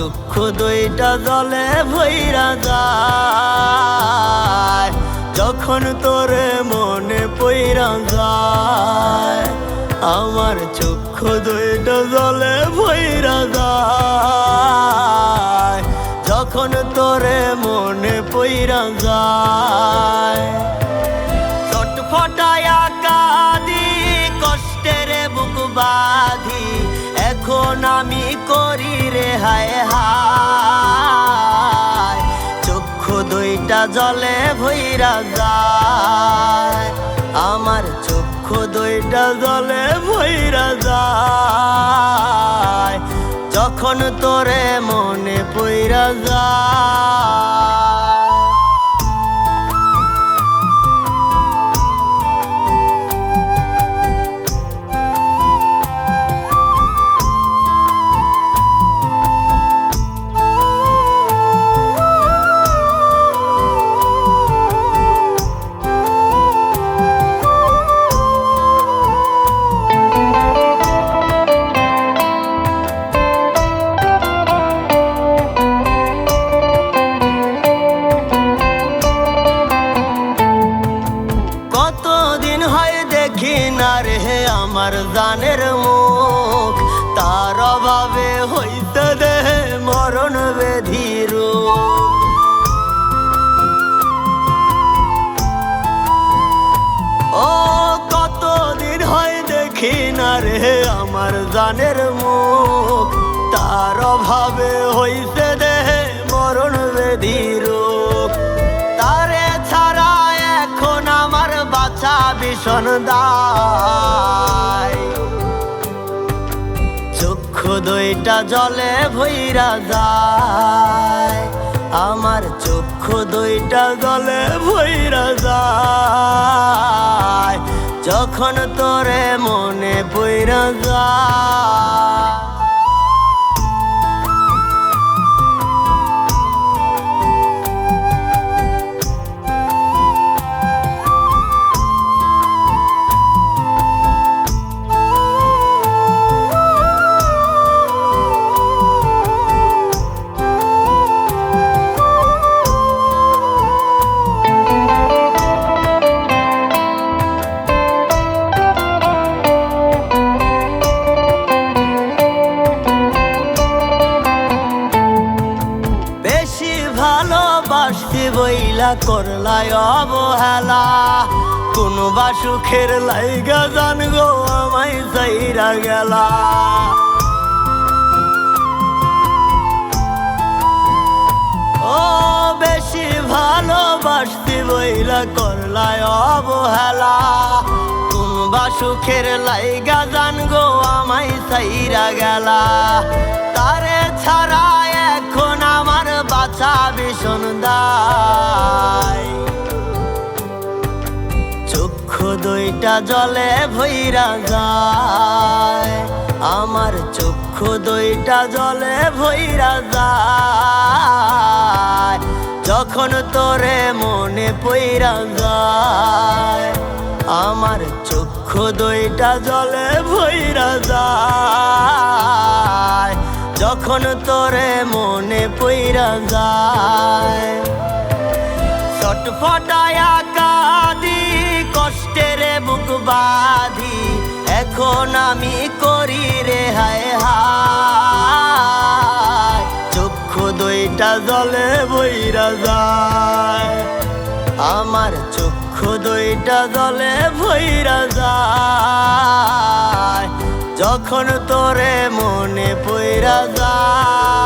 চক্ষু দুইটা জলে ভৈরা যায়। যখন তোরে মনে পইরা যায়, আমার চক্ষু দুইটা জলে ভৈরা যায়। যখন তোরে মনে পইরা যায় বুক এখন আমি করি রে হায় যায়। আমার চক্ষু দুইটা জলে ভৈরা যায়। যখন তোরে মনে পইরা যায় কতদিন হয় দেখি না রে আমার জানের মুখ। তার অভাবে হইতে দে মরণ বেধির ও, কতদিন হয় দেখি না রে আমার জানের মুখ। তার অভাবে হইতে ভীষণ দায়। চক্ষু দইটা জলে ভৈরা যায়। আমার চক্ষু দইটা জলে ভৈরা যায়। যখন তোরে মনে পৈরা যায় করলাই অবহেলা। কোন বা সুখের লাইগা জান গো, আমায় চাইরা গেলা। ও বেশি ভালোবাসতে বইলা করলাই অবহেলা। বা সুখের লাইগা জান গো, আমায় চাইরা গেলা। তারে ছাড়া এখন আমার বাছা ভীষণ দায় দুইটা জলে ভৈরা যায়। আমার চক্ষু দুইটা জলে ভৈরা যায়। যখন তোরে মনে পইরা যায়, আমার চক্ষু দুইটা জলে ভৈরা যায়। যখন তোরে মনে পইরা যায় ছটফটায়া এখন আমি করি রে, হায় হায়। চক্ষু দুইটা জলে বইরা যায়। আমার চক্ষু দুইটা জলে বইরা যায়। যখন তোরে মনে পইরা যায়